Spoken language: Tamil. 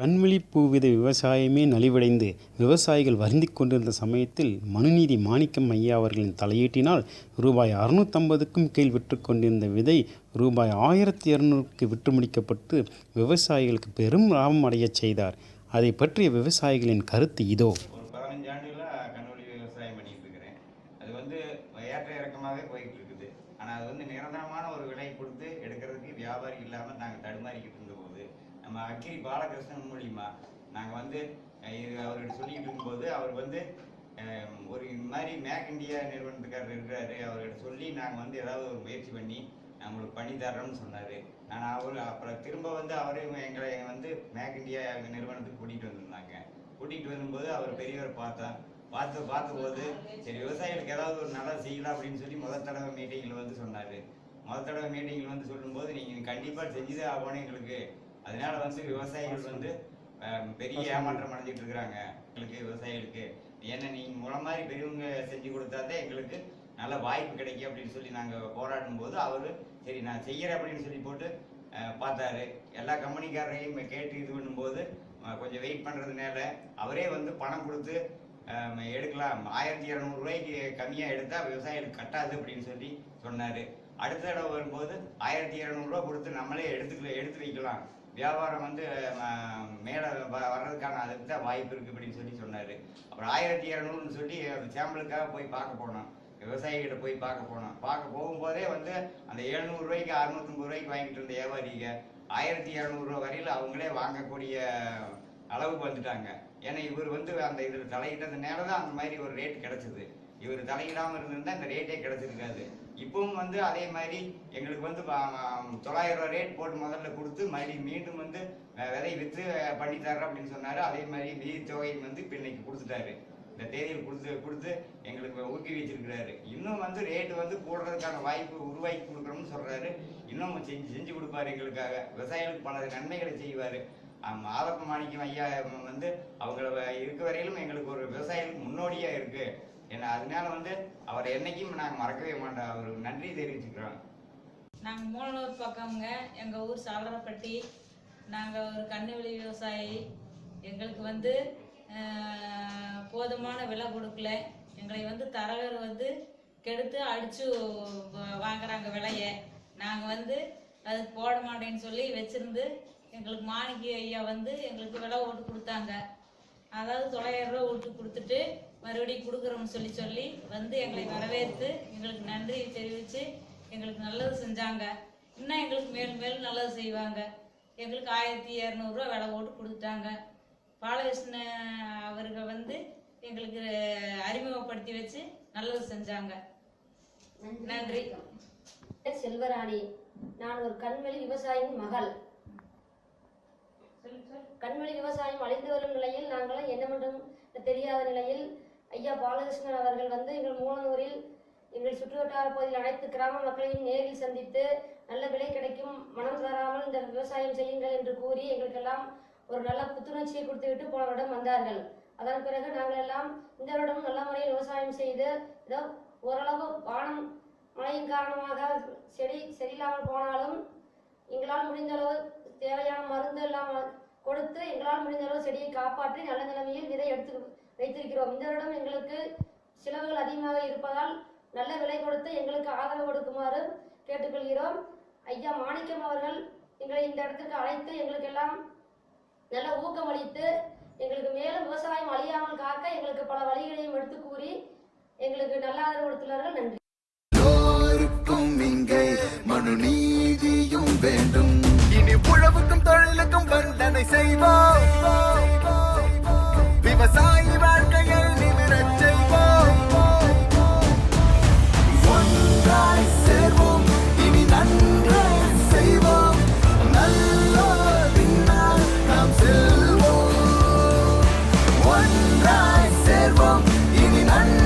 கண்விழிப்பூவித விவசாயமே நலிவடைந்து விவசாயிகள் வருந்திக் கொண்டிருந்த சமயத்தில் மனுநீதி மாணிக்கம் ஐயா அவர்களின் தலையீட்டினால் ரூபாய் அறுநூத்தம்பதுக்கும் கீழ் விற்று கொண்டிருந்த விதை ரூபாய் ஆயிரத்தி இரநூறுக்கு விற்று முடிக்கப்பட்டு விவசாயிகளுக்கு பெரும் லாபம் அடையச் செய்தார். அதை பற்றிய விவசாயிகளின் கருத்து இதோ. ஆனால் அது வந்து நிரந்தரமான ஒரு விலை கொடுத்து எடுக்கிறதுக்கு வியாபாரி இல்லாமல் நாங்கள் தடுமாறிக்கிட்டு இருந்தபோது நம்ம அக்கிரி பாலகிருஷ்ணன் மூலியமா நாங்கள் வந்து இது அவர்கிட்ட சொல்லிக்கிட்டு இருக்கும்போது அவர் வந்து ஒரு இந்த மாதிரி மேக் இந்தியா நிறுவனத்துக்காரர் இருக்கிறாரு. அவர்கிட்ட சொல்லி நாங்கள் வந்து ஏதாவது ஒரு முயற்சி பண்ணி நம்மளுக்கு பண்ணி தர்றோம்னு சொன்னார். ஆனால் அவர் அப்புறம் திரும்ப வந்து அவரையும் எங்களை வந்து மேக் இந்தியா நிறுவனத்துக்கு கூட்டிகிட்டு வந்திருந்தாங்க. கூட்டிகிட்டு வரும்போது அவர் பெரியவர் பார்த்தா பார்த்து பார்த்தபோது சரி விவசாயிகளுக்கு ஏதாவது ஒரு நல்லா செய்யலாம் அப்படின்னு சொல்லி முதல் தடவை மீட்டிங்கில் வந்து சொன்னார். முதல் தடவை மீட்டிங்கில் வந்து சொல்லும்போது நீங்கள் கண்டிப்பாக செஞ்சுதான் ஆகணும் எங்களுக்கு. அதனால வந்து விவசாயிகள் வந்து பெரிய ஏமாற்றம் அடைஞ்சிட்டு இருக்கிறாங்க எங்களுக்கு விவசாயிகளுக்கு. ஏன்னா நீங்கள் முறை மாதிரி பெரியவங்க செஞ்சு கொடுத்தாதான் எங்களுக்கு நல்ல வாய்ப்பு கிடைக்கும் அப்படின்னு சொல்லி நாங்கள் போராடும் போது அவர் சரி நான் செய்கிறேன் அப்படின்னு சொல்லி போட்டு பார்த்தாரு. எல்லா கம்பெனிக்காரரையும் கேட்டு இது பண்ணும்போது கொஞ்சம் வெயிட் பண்ணுறதுனால அவரே வந்து பணம் கொடுத்து எடுக்கலாம். ஆயிரத்தி இரநூறுவாய்க்கு கம்மியாக எடுத்தால் விவசாயிகளுக்கு கட்டாது அப்படின்னு சொல்லி சொன்னார். அடுத்த தடவை வரும்போது ஆயிரத்தி இரநூறுவா கொடுத்து நம்மளே எடுத்துக்கல எடுத்து வைக்கலாம். வியாபாரம் வந்து மேலே வ- வர்றதுக்கான அதுக்கு தான் வாய்ப்பு இருக்குது அப்படின்னு சொல்லி சொன்னார். அப்புறம் ஆயிரத்தி இரநூறுன்னு சொல்லி அந்த சாம்பிளுக்காக போய் பார்க்க போனோம் விவசாயிகிட்ட போய் பார்க்க போனோம் பார்க்க போகும்போதே வந்து அந்த எழுநூறுரூவாய்க்கு அறுநூத்தம்பது ரூபாய்க்கு வாங்கிட்டு இருந்த வியாபாரிங்க ஆயிரத்தி இரநூறுவா வரையில் அவங்களே வாங்கக்கூடிய அளவுக்கு வந்துட்டாங்க. ஏன்னா இவர் வந்து அந்த இதில் தலையிட்டதுனால தான் அந்த மாதிரி ஒரு ரேட் கிடச்சிது. இவர் தலையிடாமல் இருந்திருந்தால் இந்த ரேட்டே கிடச்சிருக்காது. இப்பவும் வந்து அதே மாதிரி எங்களுக்கு வந்து தொள்ளாயிரம் ரூபா ரேட் போட்டு முதல்ல கொடுத்து மறுபடியும் மீண்டும் வந்து விதை விற்று பண்ணி தர்றேன் அப்படின்னு சொன்னார். அதே மாதிரி மீதி தொகையை வந்து இப்போ இன்னைக்கு கொடுத்துட்டாரு. இந்த தேதியில் கொடுத்து கொடுத்து எங்களுக்கு ஊக்குவிச்சிருக்கிறாரு. இன்னும் வந்து ரேட்டு வந்து கூடுறதுக்கான வாய்ப்பு உருவாக்கி கொடுக்குறோம்னு சொல்கிறாரு இன்னும் செஞ்சு செஞ்சு கொடுப்பாரு எங்களுக்காக. விவசாயிகளுக்கு பல நன்மைகளை செய்வார். ஆதப்ப மாணிக்கம் ஐயா வந்து அவங்கள இருக்க வரையிலும் எங்களுக்கு ஒரு விவசாயிகளுக்கு முன்னோடியாக இருக்குது ஏன்னா அதனால வந்து அவரை என்னைக்கும் நாங்கள் மறக்கவே மாட்டோம். அவருக்கு நன்றி தெரிவிச்சுக்கிறோம். நாங்கள் மூலனூர் பக்கம்ங்க. எங்கள் ஊர் சாலரப்பட்டி நாங்கள் ஒரு கண்ணுவெளி விவசாயி. எங்களுக்கு வந்து போதுமான விலை கொடுக்கல. எங்களை வந்து தரகர் வந்து கெடுத்து அடித்து வாங்குறாங்க விலையை. நாங்கள் வந்து அது போட மாட்டேன்னு சொல்லி வச்சிருந்து எங்களுக்கு மாணிக்க ஐயா வந்து எங்களுக்கு விலை ஓட்டு கொடுத்தாங்க. அதாவது தொள்ளாயிரம் ரூபா விட்டு கொடுத்துட்டு மறுபடியும் கொடுக்குறோம்னு சொல்லி சொல்லி வந்து எங்களை வரவேற்று எங்களுக்கு நன்றி தெரிவித்து எங்களுக்கு நல்லது செஞ்சாங்க. இன்னும் எங்களுக்கு மேலும் மேலும் நல்லது செய்வாங்க. எங்களுக்கு ஆயிரத்தி இரநூறுவா விலை போட்டு கொடுத்துட்டாங்க. பாலகிருஷ்ண அவர்கள் வந்து எங்களுக்கு அறிமுகப்படுத்தி வச்சு நல்லது செஞ்சாங்க. நன்றி. செல்வராணி நான் ஒரு கண்வெளி விவசாயியின் மகள். கண்மொழி விவசாயம் அழிந்து வரும் நிலையில் நாங்கள் என்ன மட்டும் தெரியாத நிலையில் ஐயா பாலகிருஷ்ணன் அவர்கள் வந்து எங்கள் மூலனூரில் எங்கள் சுற்றுவட்டார பகுதியில் அனைத்து கிராம மக்களையும் நேரில் சந்தித்து நல்ல விலை கிடைக்கும் மனம் தராமல் இந்த விவசாயம் செய்யுங்கள் என்று கூறி எங்களுக்கெல்லாம் ஒரு நல்ல புத்துணர்ச்சியை கொடுத்துவிட்டு போன வருடம் வந்தார்கள். அதன் பிறகு நாங்கள் எல்லாம் இந்த வருடம் நல்ல முறையில் விவசாயம் செய்து ஏதோ ஓரளவு வானம் மழையின் காரணமாக செடி சரியில்லாமல் போனாலும் எங்களால் முடிந்தளவு தேவையான மருந்து எல்லாம் கொடுத்து எங்களால் முடிந்தளவு செடியை காப்பாற்றி நல்ல நிலைமையில் விதை எடுத்து வைத்திருக்கிறோம். இந்த வருடம் எங்களுக்கு செலவுகள் அதிகமாக இருப்பதால் நல்ல விலை கொடுத்து எங்களுக்கு ஆதரவு கொடுக்குமாறு கேட்டுக்கொள்கிறோம். ஐயா மாணிக்கம் அவர்கள் எங்களை இந்த இடத்துக்கு அழைத்து எங்களுக்கு எல்லாம் நல்ல ஊக்கமளித்து எங்களுக்கு மேலும் விவசாயம் அழியாமல் காக்க எங்களுக்கு பல வழிகளையும் எடுத்து கூறி எங்களுக்கு நல்ல ஆதரவு கொடுத்துள்ளார்கள். நன்றி. எல்லோருக்கும் இங்கே மனு நீதியும் வேண்டும். உழவுக்கும் தொழிலுக்கும் வந்தனை செய்வோம். விவசாயி வாழ்க்கையில் நிமிரச் செய்வோம். ஒன்றாய் சேர்வோம் இனி நன்றே செய்வோம். நல்ல பின்னால் நாம் செல்வோம். ஒன்றாய் சேர்வோம் இனி நன்றி